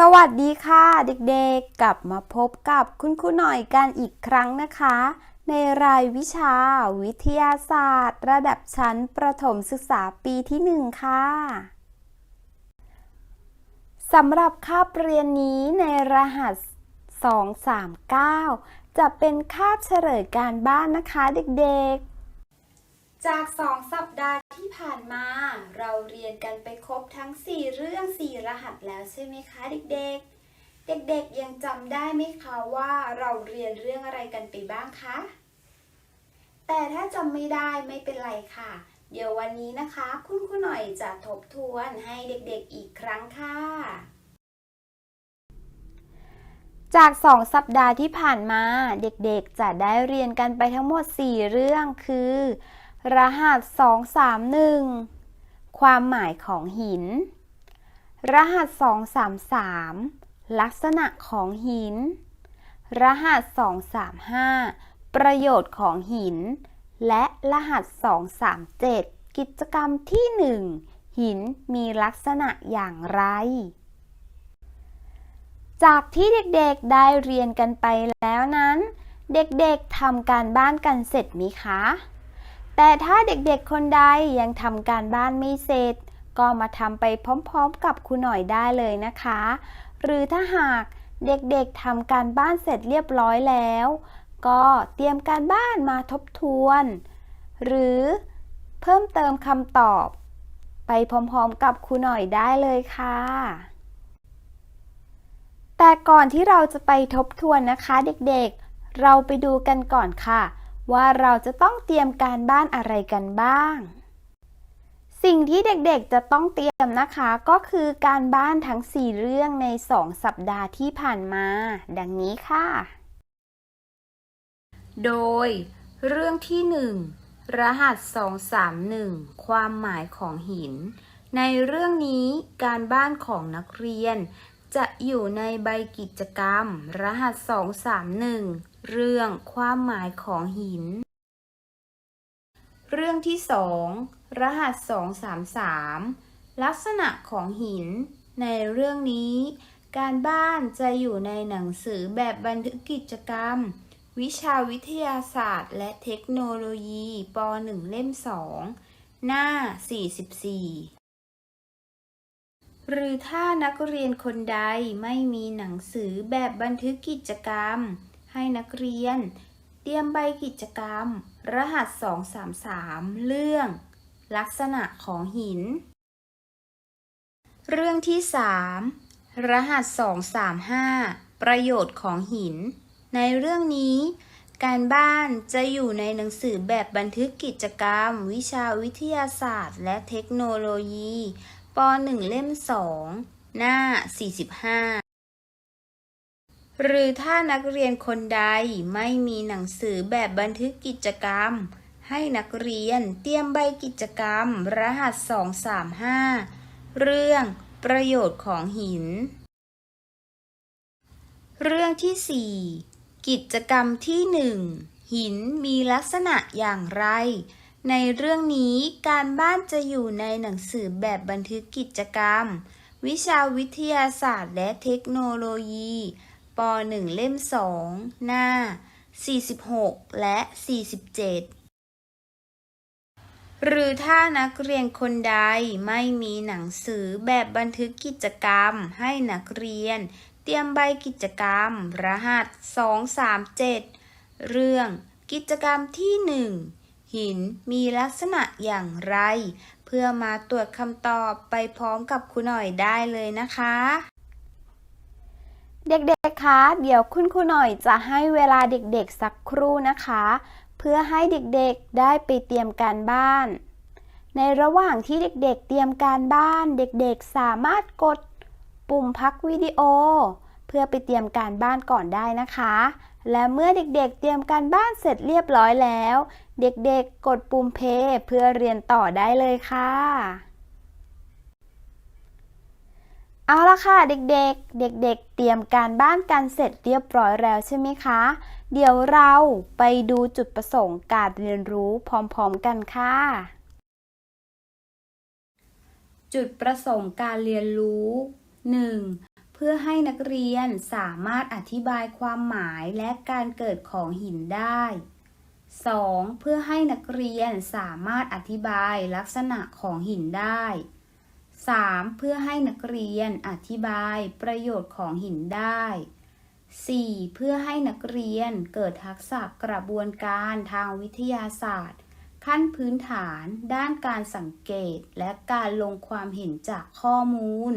สวัสดีค่ะเด็กๆ กลับมาพบกับคุณครูหน่อยกันอีกครั้งนะคะ ในรายวิชาวิทยาศาสตร์ ระดับชั้นประถมศึกษาปีที่หนึ่งค่ะสำหรับคาบเรียนนี้ในรหัส 239 จะเป็นคาบเฉลยการบ้านนะคะเด็กๆ จาก 2 สัปดาห์ที่ผ่านมา เราเรียนกันไปครบทั้ง 4 เรื่อง 4 รหัสแล้วใช่ไหมคะเด็กๆ เด็กๆยังจำได้ไหมคะว่าเราเรียนเรื่องอะไรกันไปบ้างคะ แต่ถ้าจำไม่ได้ไม่เป็นไรค่ะ เดี๋ยววันนี้นะคะ คุณครูหน่อยจะทบทวนให้เด็กๆอีกครั้งค่ะ จาก 2 สัปดาห์ที่ผ่านมาเด็กๆ จะได้เรียนกันไปทั้งหมด 4 เรื่องคือ รหัส 231 ความหมายของหิน รหัส 233 ลักษณะของหิน รหัส 235 ประโยชน์ของหิน และรหัส 237 กิจกรรมที่ 1 หินมีลักษณะอย่างไร จากที่เด็กๆได้เรียนกันไปแล้วนั้น เด็กๆทำการบ้านกันเสร็จไหมคะ แต่ถ้าเด็กๆคนใดยังทำการบ้านไม่เสร็จ ก็มาทำไปพร้อมๆกับครูหน่อยได้เลยนะคะ หรือถ้าหากเด็กๆทำการบ้านเสร็จเรียบร้อยแล้ว ก็เตรียมการบ้านมาทบทวน หรือเพิ่มเติมคำตอบ ไปพร้อมๆกับครูหน่อยได้เลยค่ะ แต่ก่อนที่เราจะไปทบทวนนะคะเด็กๆ เราไปดูกันก่อนค่ะ ว่าเราจะต้องเตรียมการบ้านอะไรกันบ้าง สิ่งที่เด็กๆจะต้องเตรียมนะคะก็คือการบ้านทั้ง 4 เรื่องใน 2 สัปดาห์ที่ผ่านมา ดังนี้ค่ะ โดย เรื่องที่ 1 รหัส 231 ความหมายของหิน ในเรื่องนี้การบ้านของนักเรียน จะอยู่ในใบกิจกรรม รหัส 231 เรื่องความหมายของหิน เรื่องที่ 2 รหัส 233 ลักษณะของหิน ในเรื่องนี้ การบ้านจะอยู่ในหนังสือแบบบันทึกกิจกรรม วิชาวิทยาศาสตร์ และเทคโนโลยีป .1 เล่ม 2 หน้า 44 หรือถ้านักเรียนคนใดไม่มีหนังสือแบบบันทึกกิจกรรม ให้นักเรียน เตรียมใบกิจกรรม รหัส 233 เรื่อง ลักษณะของหิน เรื่องที่ 3 รหัส 235 ประโยชน์ของหิน ในเรื่องนี้การบ้านจะอยู่ในหนังสือแบบบันทึกกิจกรรม วิชาวิทยาศาสตร์ และเทคโนโลยี ป .1 เล่ม2หน้า 45 หรือถ้านักเรียนคนใดไม่มีหนังสือแบบบันทึกกิจกรรม ให้นักเรียนเตรียมใบกิจกรรม รหัส 235 เรื่องประโยชน์ของหิน เรื่องที่ 4 กิจกรรมที่ 1 หินมีลักษณะอย่างไร ในเรื่องนี้การบ้านจะอยู่ในหนังสือแบบบันทึกกิจกรรม วิชาวิทยาศาสตร์และเทคโนโลยีป .1 เล่ม 2 หน้า 46 และ 47 หรือถ้านักเรียนคนใดไม่มีหนังสือแบบบันทึกกิจกรรมให้นักเรียน เตรียมใบกิจกรรม รหัส 237 เรื่องกิจกรรมที่ 1 หินมีลักษณะอย่างไร เพื่อมาตรวจคำตอบไปพร้อมกับครูหน่อยได้เลยนะคะ เด็กๆ คะ เดี๋ยวคุณครูหน่อยจะให้เวลาเด็กๆ สักครู่นะคะ เพื่อให้เด็กๆ ได้ไปเตรียมการบ้าน ในระหว่างที่เด็กๆ เตรียมการบ้าน เด็กๆ สามารถกดปุ่มพักวิดีโอ เพื่อไปเตรียมการบ้านก่อนได้นะคะ และเมื่อเด็กๆ เตรียมการบ้านเสร็จเรียบร้อยแล้ว เด็กๆ กดปุ่มเพย์เพื่อเรียนต่อได้เลยค่ะ เอาละค่ะเด็กๆ เด็กๆ เตรียมการบ้านกันเสร็จเรียบร้อยแล้วใช่ไหมคะ เดี๋ยวเราไปดูจุดประสงค์การเรียนรู้พร้อมๆกันค่ะ จุดประสงค์การเรียนรู้ 1. เพื่อให้นักเรียนสามารถอธิบายความหมายและการเกิดของหินได้ 2. เพื่อให้นักเรียนสามารถอธิบายลักษณะของหินได้ 3. เพื่อให้นักเรียนอธิบายประโยชน์ของหินได้ 4. เพื่อให้นักเรียนเกิดทักษะกระบวนการทางวิทยาศาสตร์ ขั้นพื้นฐานด้านการสังเกตและการลงความเห็นจากข้อมูล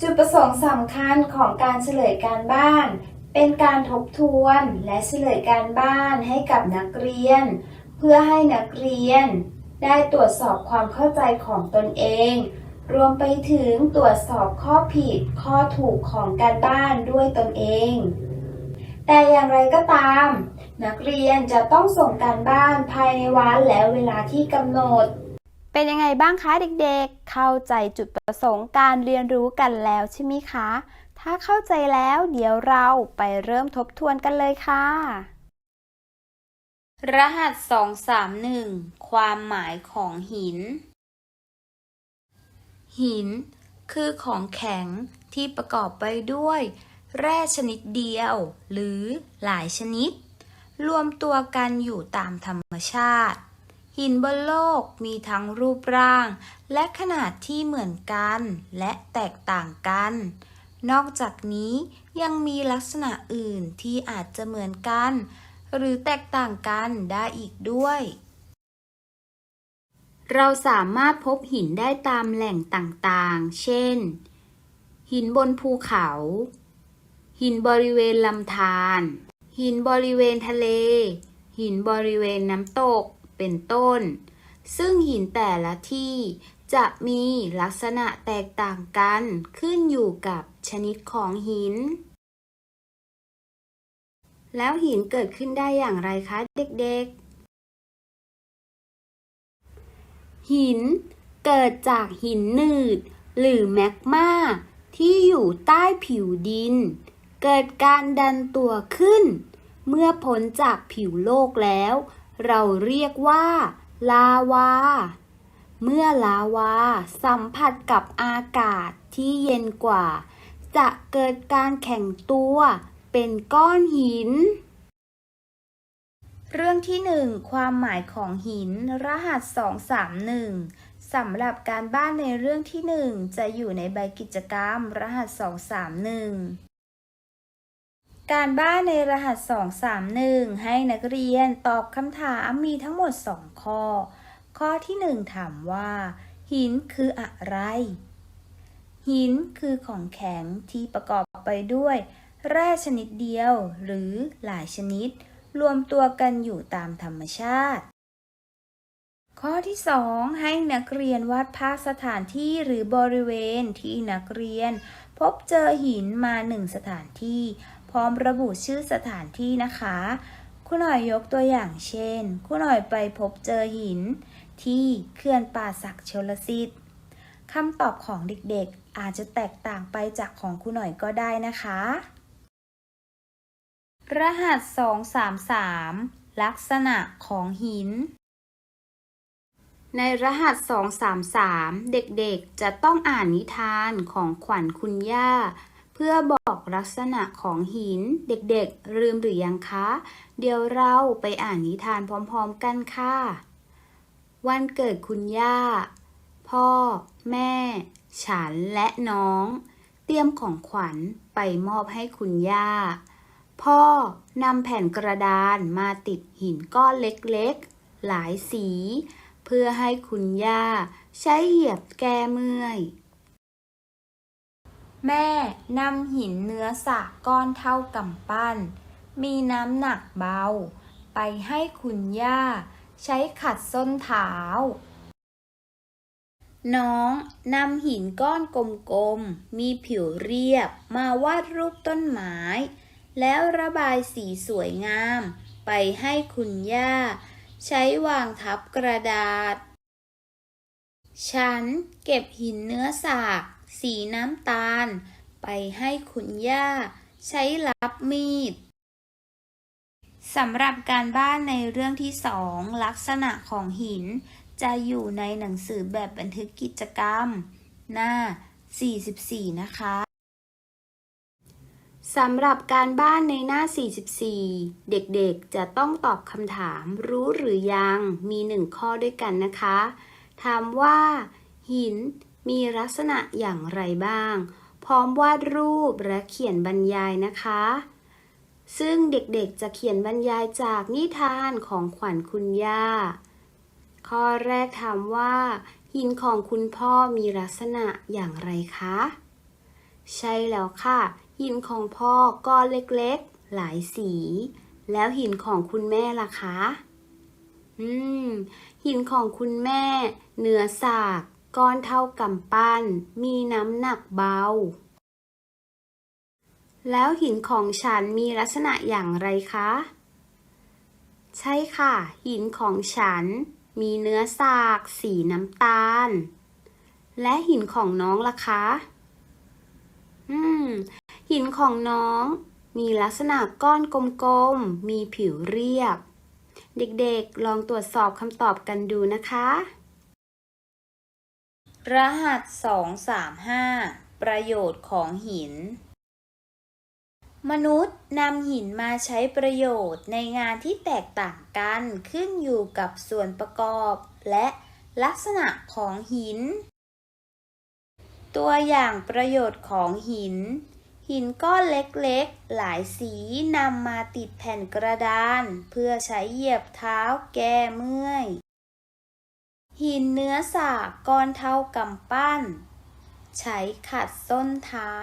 จุดประสงค์สำคัญของการเฉลยการบ้าน เป็นการทบทวนและเฉลยการบ้านให้กับนักเรียน เพื่อให้นักเรียน ได้ตรวจสอบความเข้าใจของตนเอง รวมไปถึงตรวจสอบข้อผิดข้อถูกของการบ้านด้วยตนเอง แต่อย่างไรก็ตาม นักเรียนจะต้องส่งการบ้านภายในวันและเวลาที่กำหนด เป็นยังไงบ้างคะเด็กๆ เข้าใจจุดประสงค์การเรียนรู้กันแล้วใช่ไหมคะ ถ้าเข้าใจแล้วเดี๋ยวเราไปเริ่มทบทวนกันเลยค่ะ รหัส 231 ความหมายของหิน หิน คือของแข็งที่ประกอบไปด้วย แร่ชนิดเดียว หรือหลายชนิด รวมตัวกันอยู่ตามธรรมชาติ หินบนโลกมีทั้งรูปร่าง และขนาดที่เหมือนกัน และแตกต่างกัน นอกจากนี้ยังมีลักษณะอื่นที่อาจจะเหมือนกัน หรือแตกต่างกันได้อีกด้วย เราสามารถพบหินได้ตามแหล่งต่างๆ เช่น หินบนภูเขา หินบริเวณลำธารหินบริเวณทะเล หินบริเวณน้ำตก เป็นต้น ซึ่งหินแต่ละที่ จะมีลักษณะแตกต่างกันขึ้นอยู่กับชนิดของหิน แล้วหินเกิดขึ้นได้อย่างไรคะเด็กๆ หินเกิดจากหินหนืด หรือแมกมาที่อยู่ใต้ผิวดิน เกิดการดันตัวขึ้น เมื่อพ้นจากผิวโลกแล้ว เราเรียกว่า ลาวา เมื่อลาวาสัมผัสกับอากาศที่เย็นกว่า จะเกิดการแข็งตัวเป็นก้อนหิน เรื่องที่หนึ่งความหมายของหินรหัส 231สำหรับการบ้านในเรื่องที่หนึ่งจะอยู่ในใบกิจกรรมรหัส 231การบ้านในรหัส 231 ให้นักเรียนตอบคำถามมีทั้งหมด 2 ข้อ ข้อที่1ถามว่า หินคืออะไร หินคือของแข็งที่ประกอบไปด้วย แร่ชนิดเดียวหรือหลายชนิด รวมตัวกันอยู่ตามธรรมชาติ ข้อที่ 2 ให้นักเรียนวาดภาพสถานที่หรือบริเวณที่นักเรียน พบเจอหินมาหนึ่งสถานที่ พร้อมระบุชื่อสถานที่นะคะคุณหน่อยยกตัวอย่างเช่น คุณหน่อยไปพบเจอหิน ที่เขื่อนป่าศักดิ์ชลสิทธิ์คำตอบของเด็กๆ อาจจะแตกต่างไปจากของคุณหน่อยก็ได้นะคะ รหัส 233 ลักษณะของหิน ในรหัส 233 เด็กๆ จะต้องอ่านนิทานของขวัญคุณย่าเพื่อบอกลักษณะของหินเด็กๆ ลืมหรือยังคะ เดี๋ยวเราไปอ่านนิทานพร้อมๆกันค่ะ วันเกิดคุณย่า พ่อ แม่ ฉันและน้อง เตรียมของขวัญไปมอบให้คุณย่า พ่อนำแผ่นกระดานมาติดหินก้อนเล็กๆ หลายสี เพื่อให้คุณย่า ใช้เหยียบแก้เมื่อย แม่นำหินเนื้อสากก้อนเท่ากำปั้น มีน้ำหนักเบา ไปให้คุณย่า ใช้ขัดส้นเท้า น้องนำหินก้อนกลมๆ มีผิวเรียบ มาวาดรูปต้นไม้ แล้วระบายสีสวยงาม ไปให้คุณย่า ใช้วางทับกระดาษ ฉันเก็บหินเนื้อสาก สีน้ำตาล ไปให้คุณย่า ใช้รับมีด สำหรับการบ้านในเรื่องที่สองลักษณะของหิน จะอยู่ในหนังสือแบบบันทึกกิจกรรม หน้า 44 นะคะสำหรับการบ้านในหน้า 44 เด็กๆ จะต้องตอบคำถามรู้หรือยัง มีหนึ่งข้อด้วยกันนะคะ ถามว่า หินมีลักษณะอย่างไรบ้าง พร้อมวาดรูปและเขียนบรรยายนะคะ ซึ่งเด็กๆจะเขียนบรรยายจากนิทานของขวัญคุณย่า ข้อแรกถามว่า หินของคุณพ่อมีลักษณะอย่างไรคะ ใช่แล้วค่ะ หินของพ่อก้อนเล็กๆ หลายสี แล้วหินของคุณแม่ล่ะคะ อืม หินของคุณแม่ เนื้อสาก ก้อนเท่ากำปั้น มีน้ำหนักเบา แล้วหินของฉันมีลักษณะอย่างไรคะ ใช่ค่ะ หินของฉันมีเนื้อสากสีน้ำตาล และหินของน้องล่ะคะ อืม หินของน้องมีลักษณะก้อนกลมๆ มีผิวเรียบ เด็กๆ ลองตรวจสอบคำตอบกันดูนะคะ รหัส 235 ประโยชน์ของหิน มนุษย์นำหินมาใช้ประโยชน์ในงานที่แตกต่างกันขึ้นอยู่กับส่วนประกอบ และลักษณะของหิน ตัวอย่างประโยชน์ของหิน หินก้อนเล็กๆ หลายสีนำมาติดแผ่นกระดาน เพื่อใช้เหยียบเท้าแก้เมื่อย หินเนื้อสากก้อนเท่ากำปั้น ใช้ขัดส้นเท้า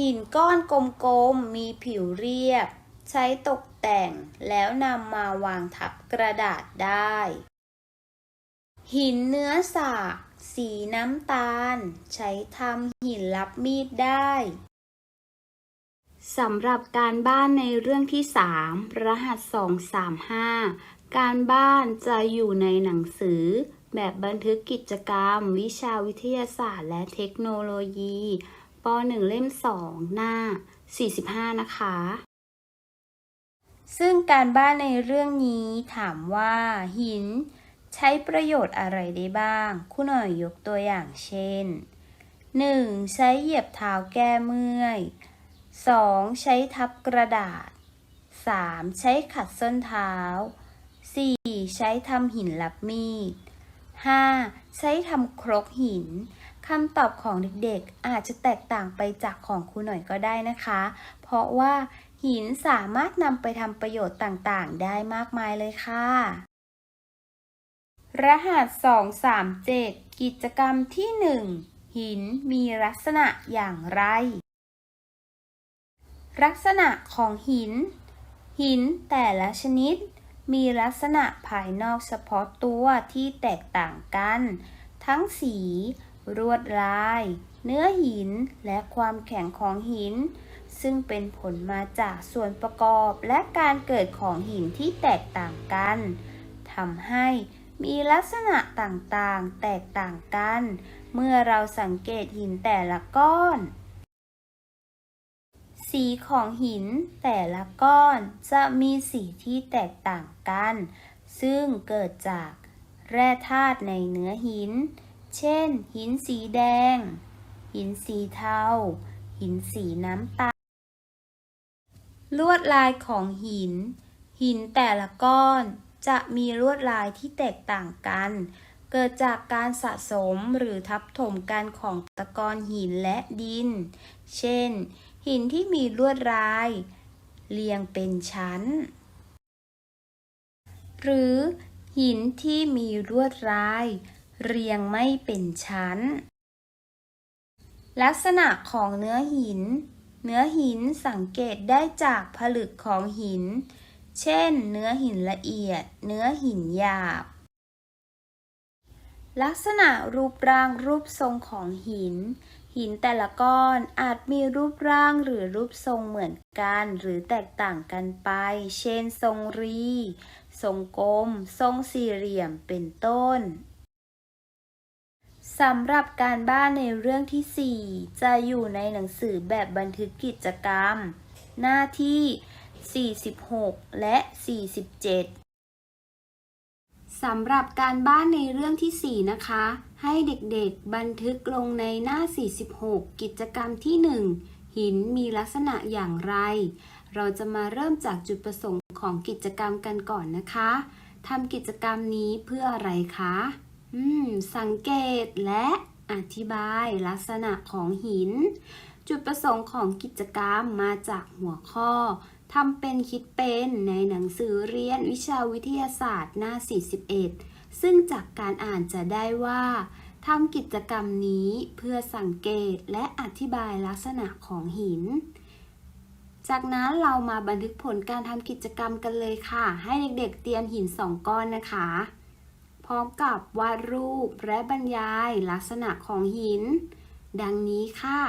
หินก้อนกลมๆ มีผิวเรียบ ใช้ตกแต่งแล้วนำมาวางทับกระดาษได้ หินเนื้อสากสีน้ำตาล ใช้ทำหินรับมีดได้สำหรับการบ้านในเรื่องที่ 3 รหัส 235 การบ้านจะอยู่ในหนังสือ แบบบันทึกกิจกรรม วิชาวิทยาศาสตร์และเทคโนโลยี ป .1 เล่ม 2 หน้า 45 นะคะ ซึ่งการบ้านในเรื่องนี้ถามว่าหินใช้ประโยชน์อะไรได้บ้างครูหน่อยยกตัวอย่างเช่น 1. ใช้เหยียบเท้าแก้เมื่อย 2. ใช้ทับกระดาษ 3. ใช้ขัดส้นเท้า 4. ใช้ทำหินรับมีด 5. ใช้ทำครกหิน คำตอบของเด็กๆ อาจจะแตกต่างไปจากของครูหน่อยก็ได้นะคะ เพราะว่าหินสามารถนำไปทำประโยชน์ต่างๆ ได้มากมายเลยค่ะ รหัส 237 กิจกรรมที่ 1 หินมีลักษณะอย่างไร ลักษณะของหิน หินแต่ละชนิด มีลักษณะภายนอกเฉพาะตัวที่แตกต่างกัน ทั้งสี รวดลาย เนื้อหินและความแข็งของหิน ซึ่งเป็นผลมาจากส่วนประกอบและการเกิดของหินที่แตกต่างกันทำให้มีลักษณะต่างๆ แตกต่างกัน เมื่อเราสังเกตหินแต่ละก้อน สีของหินแต่ละก้อนจะมีสีที่แตกต่างกัน ซึ่งเกิดจากแร่ธาตุในเนื้อหิน เช่น หินสีแดง หินสีเทา หินสีน้ำตาล ลวดลายของหิน หินแต่ละก้อนจะมีลวดลายที่แตกต่างกัน เกิดจากการสะสมหรือทับถมกันของตะกอนหินและดิน เช่น หินที่มีลวดลาย เรียงเป็นชั้น หรือหินที่มีลวดลาย เรียงไม่เป็นชั้น ลักษณะของเนื้อหิน เนื้อหินสังเกตได้จากผลึกของหิน เช่น เนื้อหินละเอียด เนื้อหินหยาบ ลักษณะรูปร่างรูปทรงของหิน หินแต่ละก้อนอาจมีรูปร่างหรือรูปทรงเหมือนกันหรือแตกต่างกันไป เช่น ทรงรี ทรงกลม ทรงสี่เหลี่ยม เป็นต้น สำหรับการบ้านในเรื่องที่ 4 จะอยู่ในหนังสือแบบบันทึกกิจกรรม หน้าที่ 46 และ 47 สำหรับการบ้านในเรื่องที่ 4 นะคะ ให้เด็กๆบันทึกลงในหน้า 46 กิจกรรมที่ 1 หินมีลักษณะอย่างไร เราจะมาเริ่มจากจุดประสงค์ของกิจกรรมกันก่อนนะคะทำกิจกรรมนี้เพื่ออะไรคะ สังเกตและอธิบายลักษณะของหิน จุดประสงค์ของกิจกรรมมาจากหัวข้อทำเป็นคิดเป็นในหนังสือเรียนวิชาวิทยาศาสตร์หน้า 41 ซึ่งจากการอ่านจะได้ว่าทำกิจกรรมนี้เพื่อสังเกตและอธิบายลักษณะของหิน จากนั้นเรามาบันทึกผลการทำกิจกรรมกันเลยค่ะ ให้เด็กๆเตรียมหินสองก้อนนะคะ พร้อมกับวาดรูปและบรรยายลักษณะของหิน ดังนี้ค่ะ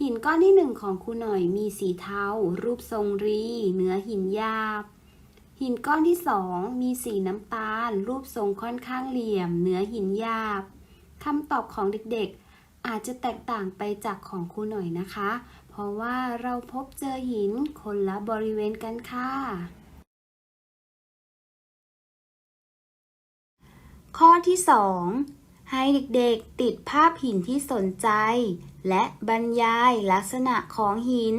หินก้อนที่หนึ่งของครูหน่อยมีสีเทา รูปทรงรี เนื้อหินหยาบ หินก้อนที่สองมีสีน้ำตาล รูปทรงค่อนข้างเหลี่ยม เนื้อหินหยาบคำตอบของเด็กๆ อาจจะแตกต่างไปจากของครูหน่อยนะคะ เพราะว่าเราพบเจอหินคนละบริเวณกันค่ะ ข้อที่ 2 ให้เด็กๆติดภาพหินที่สนใจ และบรรยายลักษณะของหิน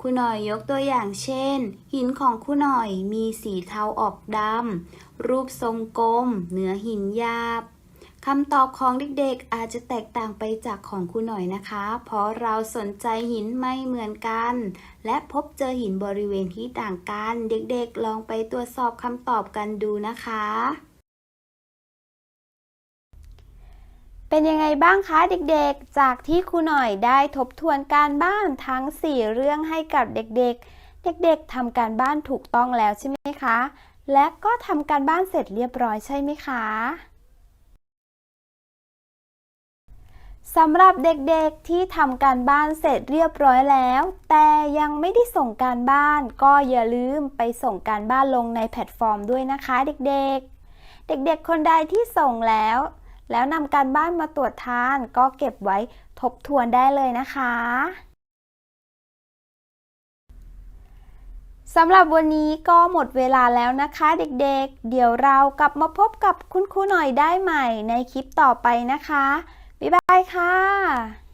ครูหน่อยยกตัวอย่างเช่น หินของครูหน่อยมีสีเทาออกดำรูปทรงกลมเนื้อหินหยาบคำตอบของเด็กๆอาจจะแตกต่างไปจากของครูหน่อยนะคะ เพราะเราสนใจหินไม่เหมือนกัน และพบเจอหินบริเวณที่ต่างกัน เด็กๆ ลองไปตรวจสอบคำตอบกันดูนะคะ เป็นยังไงบ้างคะเด็กๆ จากที่ครูหน่อยได้ทบทวนการบ้านทั้ง 4 เรื่องให้กับเด็กๆ เด็กๆทำการบ้านถูกต้องแล้วใช่ไหมคะ และก็ทำการบ้านเสร็จเรียบร้อยใช่ไหมคะสำหรับเด็กๆที่ทำการบ้านเสร็จเรียบร้อยแล้ว แต่ยังไม่ได้ส่งการบ้าน ก็อย่าลืมไปส่งการบ้านลงในแพลตฟอร์มด้วยนะคะ เด็กๆ เด็กๆ คนใดที่ส่งแล้ว แล้วนำการบ้านมาตรวจทานก็เก็บไว้ทบทวนได้เลยนะคะสำหรับวันนี้ก็หมดเวลาแล้วนะคะเด็กๆ เดี๋ยวเรากลับมาพบกับคุณครูหน่อยได้ใหม่ในคลิปต่อไปนะคะ บ๊ายบายค่ะ